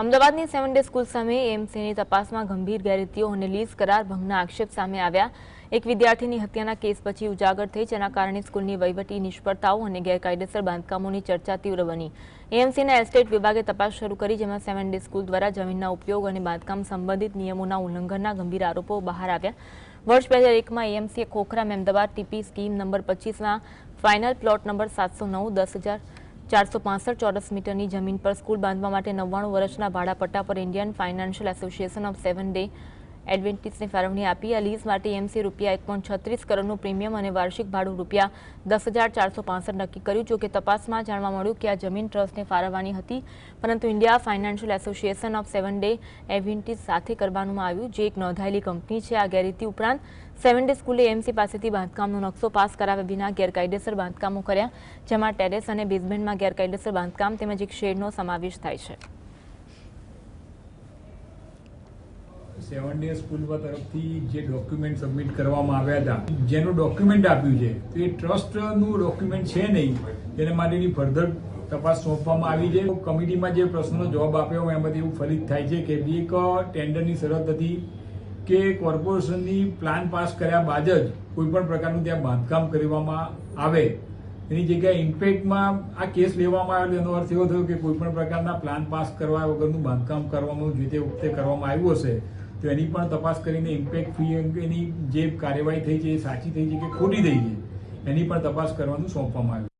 અમદાવાદની seven day school સામે એએમસીની તપાસમાં ગંભીર ગેરરીતિઓ અને લીઝ કરાર ભંગના આક્ષેપ સામે આવ્યા. એક વિદ્યાર્થીની હત્યાના કેસ પછી ઉજાગર થઈ, જેના કારણે સ્કૂલની વહીવટી નિષ્ફળતાઓ અને ગેરકાયદેસર બાંધકામોની ચર્ચા તીવ્ર બની. એએમસીના એસ્ટેટ વિભાગે તપાસ શરૂ કરી, જેમાં સેવન ડે સ્કૂલ દ્વારા જમીનના ઉપયોગ અને બાંધકામ સંબંધિત નિયમોના ઉલ્લંઘનના ગંભીર આરોપો બહાર આવ્યા. વર્ષ બે હજાર એકમાં એએમસીએ Khokhra Ahmedabad TP scheme number પચીસના ફાઇનલ પ્લોટ નંબર સાતસો નવ, દસ હજાર ચારસો ચોરસ મીટરની જમીન પર સ્કૂલ બાંધવા માટે નવ્વાણું વર્ષના ભાડાપટ્ટા પર Indian financial association of seven day એડવેન્ટિસને ફાળવણી આપી. આ લીઝ માટે એમસી રૂપિયા એક પોઈન્ટ છત્રીસ કરોડનું પ્રીમિયમ અને વાર્ષિક ભાડું રૂપિયા દસ હજાર ચારસો પાસઠ નક્કી કર્યું જોકે તપાસમાં જાણવા મળ્યું કે આ જમીન ટ્રસ્ટને ફાળવવાની હતી. પરંતુ India financial association of seven day Adventist સાથે કરવામાં આવ્યું, જે એક નોંધાયેલી કંપની છે. આ ગેરરીતિ ઉપરાંત સેવન ડે સ્કૂલે એમસી પાસેથી બાંધકામનો નકશો પાસ કરાવ્યા વિના ગેરકાયદેસર બાંધકામો કર્યા, જેમાં ટેરેસ અને બેઝમેન્ટમાં ગેરકાયદેસર બાંધકામ તેમજ એક શેડનો સમાવેશ થાય છે. સેવન ડે સ્કૂલવા તરફથી જે ડોક્યુમેન્ટ સબમિટ કરવામાં આવ્યા હતા, જેનું ડોક્યુમેન્ટ આપ્યું છે, તો એ ટ્રસ્ટનું ડોક્યુમેન્ટ છે નહીં, તેને માટેની ફર્ધર તપાસ સોંપવામાં આવી છે. કમિટીમાં જે પ્રશ્નનો જવાબ આપ્યો એમાંથી એવું ફલિત થાય છે કે એક ટેન્ડરની શરત હતી કે કોર્પોરેશનની પ્લાન પાસ કર્યા બાદ જ કોઈપણ પ્રકારનું ત્યાં બાંધકામ કરવામાં આવે. એની જગ્યાએ ઇમ્પેક્ટમાં આ કેસ લેવામાં આવ્યો, એનો અર્થ એવો થયો કે કોઈપણ પ્રકારના પ્લાન પાસ કરવા વગરનું બાંધકામ કરવામાં જે તે વખતે કરવામાં આવ્યું હશે તો એની પણ તપાસ કરીને ઇમ્પેક્ટ ફી એની જે કાર્યવાહી થઈ છે એ સાચી થઈ છે કે ખોટી થઈ છે, એની પણ તપાસ કરવાનું સોંપવામાં આવ્યું